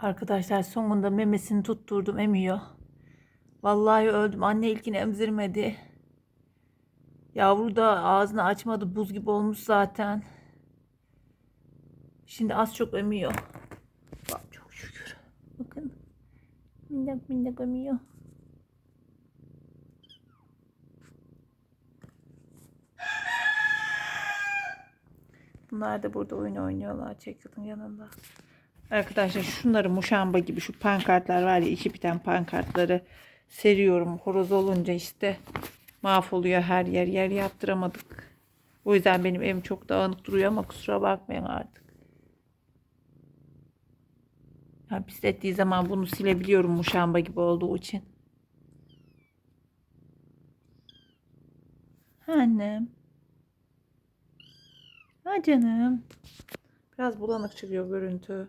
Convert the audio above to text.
Arkadaşlar sonunda memesini tutturdum emiyor. Vallahi öldüm. Anne ilkini emzirmedi. Yavru da ağzını açmadı. Buz gibi olmuş zaten. Şimdi az çok emiyor. Bak çok şükür. Bakın. Minnak minnak emiyor. Bunlar da burada oyun oynuyorlar Çekil'in yanında. Arkadaşlar şunları muşamba gibi şu pankartlar var ya iki biten pankartları seriyorum. Horoz olunca işte mahvoluyor her yer. Yer yaptıramadık. O yüzden benim evim çok dağınık duruyor ama kusura bakmayın artık. Ya pislettiği zaman bunu silebiliyorum muşamba gibi olduğu için. Annem. Ha canım. Biraz bulanık çıkıyor görüntü.